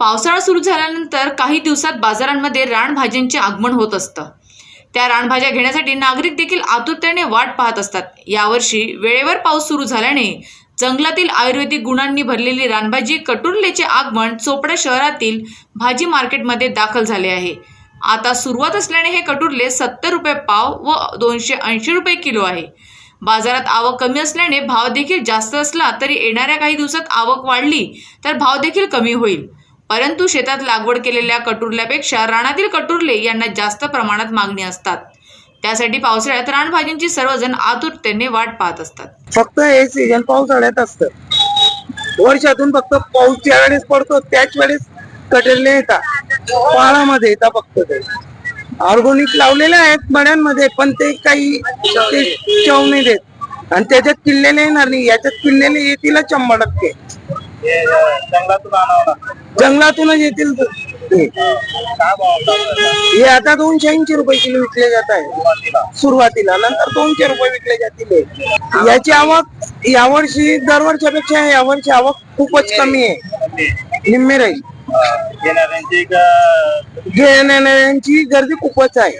पावसाळा सुरू झाल्यानंतर काही दिवसात बाजारांमध्ये रानभाज्यांचे आगमन होत असतं. त्या रानभाज्या घेण्यासाठी नागरिक देखील आतुरतेने वाट पाहत असतात. यावर्षी वेळेवर पाऊस सुरू झाल्याने जंगलातील आयुर्वेदिक गुणांनी भरलेली रानभाजी कटुरलेचे आगमन चोपडा शहरातील भाजी मार्केटमध्ये दाखल झाले आहे. आता सुरुवात असल्याने हे कटुरले सत्तर रुपये पाव व दोनशे ऐंशी रुपये किलो आहे. बाजारात आवक कमी असल्याने भाव देखील जास्त असला तरी येणाऱ्या काही दिवसात आवक वाढली तर भाव देखील कमी होईल. परंतु शेतात लागवड केलेल्या कटुरल्यापेक्षा रानातील कटुरले यांना जास्त प्रमाणात मागणी असतात. त्यासाठी पावसाळ्यात रानभाजींची सर्वजण आतुरतेने वाट पाहत असतात. फक्त हे सीझन पावसाळ्यात असतं. वर्षातून फक्त पाऊस ज्या वेळेस पडतो त्याच वेळेस कटरले येतात. पाळामध्ये येतात फक्त ते. ऑर्गोनिक लावलेले आहेत मड्यांमध्ये पण ते काही ते चव नाही देत. आणि त्याच्यात किल्लेले येणार नाही. याच्यात किल्लेले येतील शंभर टक्के. जंगलातून आणावं लागतं जंगलातूनच येतील ते. काय भाव लागतो हे आता दोनशे ऐंशी रुपये किलो विकले जात आहे. सुरुवातीला. सुरुवातीला नंतर दोनशे रुपये विकले जातील हे. याची आवक यावर्षी दरवर्षापेक्षा यावर्षी आवक खूपच कमी आहे. निम्मे राहील. घेणाऱ्यांची एक, अं, घेणाऱ्यांची गर्दी खूपच आहे.